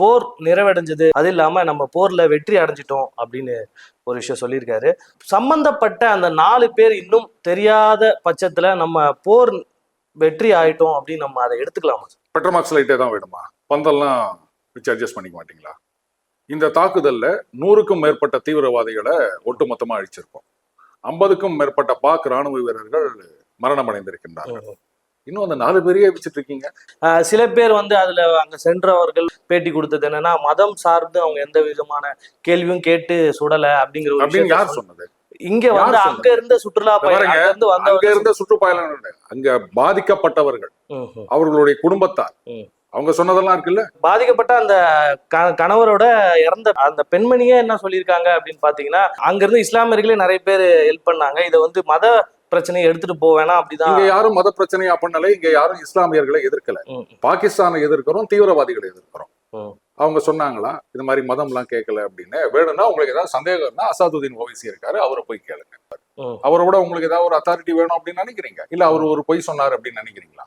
போர் நிறைவடைஞ்சது. அது இல்லாம நம்ம போர்ல வெற்றி அடைஞ்சிட்டோம் அப்படின்னு ஒரு விஷயம் சொல்லியிருக்காரு. சம்பந்தப்பட்ட அந்த நாலு பேர் இன்னும் தெரியாத பட்சத்துல நம்ம போர் வெற்றி ஆயிட்டோம் அப்படின்னு நம்ம அதை எடுத்துக்கலாமா? பெட்ரோமாக்ஸ் லைட்டே தான் வேணுமா? பந்தல்லாம் வச்சு அட்ஜஸ்ட் பண்ணிக்க மாட்டீங்களா? இந்த தாக்குதல்ல நூறுக்கும் மேற்பட்ட தீவிரவாதிகளை ஒட்டுமொத்தமா அழிச்சிருக்கோம். ஐம்பதுக்கும் மேற்பட்ட பாக் ராணுவ வீரர்கள் மரணம் அடைந்திருக்கின்றார்கள் இன்னும் அந்த நாலு பேரையே வச்சுட்டு இருக்கீங்க. சில பேர் வந்து அதுல அங்க சென்றவர்கள் பேட்டி கொடுத்தது என்னன்னா மதம் சார்ந்து அவங்க எந்த விதமான கேள்வியும் கேட்டு சுடல அப்படிங்கிற அப்படின்னு யார் சொன்னது? இங்க வந்து? அங்க இருந்த சுற்றுலா பயணிகள் அங்க இருந்த சுற்றுப்பயணம் அங்க பாதிக்கப்பட்டவர்கள். அவர்களுடைய குடும்பத்தார். அவங்க சொன்னதெல்லாம் இருக்குல்ல? பாதிக்கப்பட்ட அந்த கணவரோட இறந்த அந்த பெண்மணியே என்ன சொல்லியிருக்காங்க அப்படின்னு பாத்தீங்கன்னா அங்க இருந்து இஸ்லாமியர்களே நிறைய பேர் ஹெல்ப் பண்ணாங்க. இதை வந்து மத பிரச்சனையை எடுத்துட்டு வேணாம் அப்படிதான். இங்க யாரும் மத பிரச்சனையா பண்ணல இங்க யாரும் இஸ்லாமியர்களை எதிர்க்கல. பாகிஸ்தானை எதிர்க்கிறோம் தீவிரவாதிகளை எதிர்க்கிறோம். அவங்க சொன்னாங்களா இது மாதிரி மதம்லாம் கேட்கல அப்படின்னு வேணும்னா உங்களுக்கு ஏதாவது சந்தேகம்னா அசாதுதீன் ஓவைசி இருக்காரு அவரை போய் கேளுங்க. ம். அவரை விட உங்களுக்கு ஏதாவது ஒரு அத்தாரிட்டி வேணும் அப்படின்னு நினைக்கிறீங்க? இல்ல அவர் ஒரு பொய் சொன்னார் அப்படின்னு நினைக்கிறீங்களா?